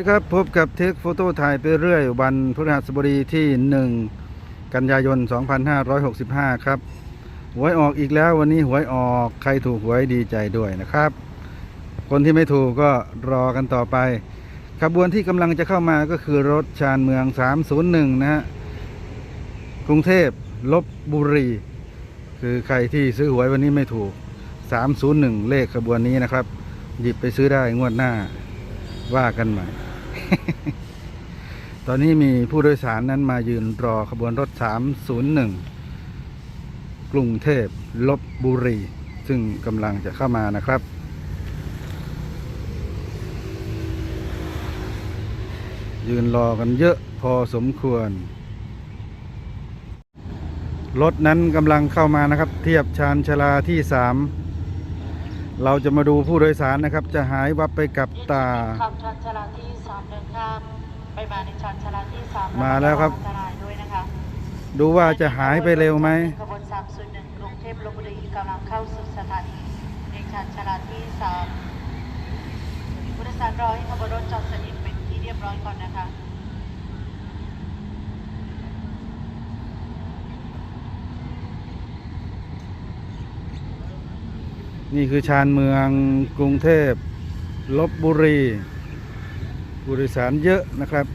สวัสดีครับพบกับเทคโฟโต้ถ่ายไปเรื่อย วันพฤหัสบดีที่ 1 กันยายน 2565 ครับ หวยออกอีกแล้ววันนี้หวยออกใครถูกหวยดีใจด้วยนะครับ คนที่ไม่ถูกก็รอกันต่อไป ขบวนที่กำลังจะเข้ามาก็คือรถชานเมือง 301 นะฮะกรุงเทพลบบุรี คือใครที่ซื้อหวยวันนี้ไม่ถูก 301 เลขขบวนนี้นะครับ หยิบไปซื้อได้งวดหน้าว่ากันใหม่ ตอนนี้มีผู้โดยสารนั้นมายืนรอขบวนรถ 301 กรุงเทพลบบุรี ซึ่งกำลังจะเข้ามานะครับ ยืนรอกันเยอะพอสมควร รถนั้นกำลังเข้ามานะครับ เทียบชานชาลาที่สามเราจะมาดูผู้โดยสารนะครับ จะหายวับไปกับตา ขับชันชาลาที่สามเดินข้ามไปมาในชันชาลาที่สามมาแล้วครับ อันตรายด้วยนะคะดูว่าจะหายไปเร็วไหม ขบวนสามศูนย์หนึ่งกรุงเทพลบบุรีกำลังเข้าสู่สถานีในชันชาลาที่สามผู้โดยสารรอให้ขบวนรถจอดสนิทเป็นที่เรียบร้อยก่อนนะคะนี่คือชานเมืองกรุงเทพลบบุรี ผู้โดยสารเยอะนะครับ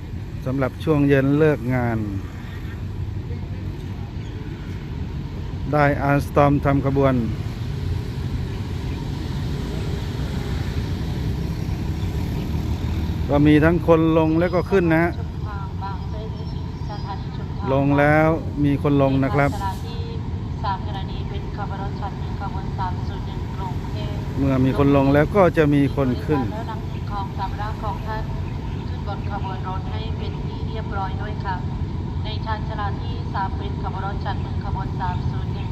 สำหรับช่วงเย็นเลิกงาน ได้อาร์สตอมทำขบวน ก็มีทั้งคนลงแล้วก็ขึ้นนะฮะลงแล้วมีคนลงนะครับ เมื่อมีคนลงแล้วก็จะมีคนขึ้นแล้วนำสิ่งของสำรับของท่าน ขึ้นบนขบวนรถให้เป็นที่เรียบร้อยด้วยค่ะ ในชานชาลาที่สามเป็นขบวนรถจันทร์หนึ่งขบวนสามศูนย์หนึ่ง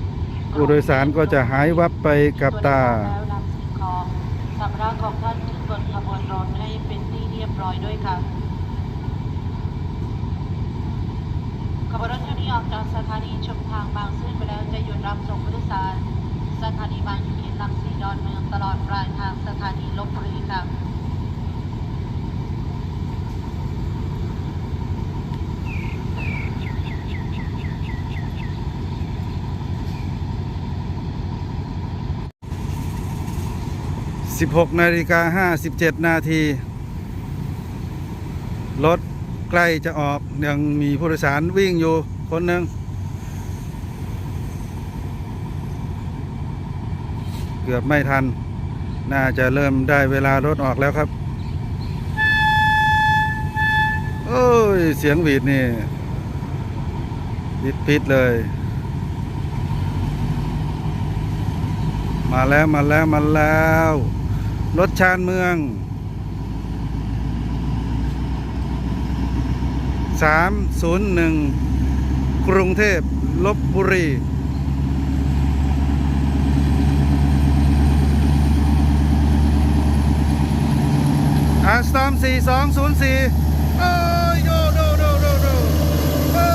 ผู้โดยสารก็จะหายวับไปกับตาแล้วนำสิ่งของสำรับของท่านขึ้นบนขบวนรถให้เป็นที่เรียบร้อยด้วยค่ะขบวนรถคันนี้ออกจากสถานีชุมทางบางซื่อไปแล้วจะหยุดรับส่งผู้โดยสารสถานีบางเขนลังสีดอนเมืองตลอดปลายทางสถานีลบบุรีค่ะ 16นาฬิกา57 นาที รถใกล้จะออกยังมีผู้โดยสารวิ่งอยู่คนหนึ่งเกือบไม่ทัน น่าจะเริ่มได้เวลารถออกแล้วครับ โอ้ย เสียงหวีดนี่ปิดปิดเลย มาแล้วมาแล้วมาแล้ว รถชานเมือง301กรุงเทพลบบุรีอาสตอม4204เอ้ยโยโดโดโดโดโอ้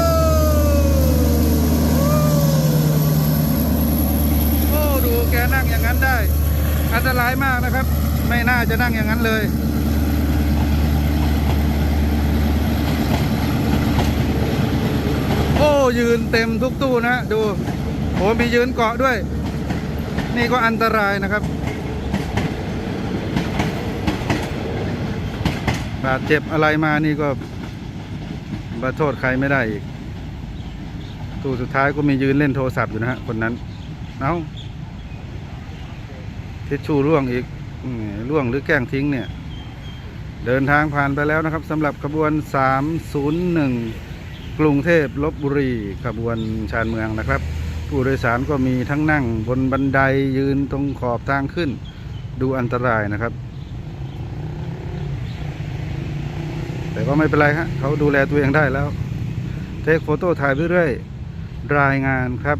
โอ้ดูแกนั่งอย่างนั้นได้ อันตรายมากนะครับ ไม่น่าจะนั่งอย่างนั้นเลย โอ้ยืนเต็มทุกตู้นะดูโอ้มียืนเกาะด้วย นี่ก็อันตรายนะครับบาดเจ็บอะไรมานี่ก็บาโทษใครไม่ได้อีก ตู้สุดท้ายก็มียืนเล่นโทรศัพท์อยู่นะฮะคนนั้น เอาทิชชู่ร่วงอีก อืมร่วงหรือแกล้งทิ้งเนี่ย เดินทางผ่านไปแล้วนะครับสำหรับขบวน 301 กรุงเทพลบบุรีขบวนชานเมืองนะครับ ผู้โดยสารก็มีทั้งนั่งบนบันไดยืนตรงขอบทางขึ้น ดูอันตรายนะครับ แต่ก็ไม่เป็นไรฮะเขาดูแลตัวเองได้แล้ว เทคโฟโต้ถ่ายไปเรื่อยรายงานครับ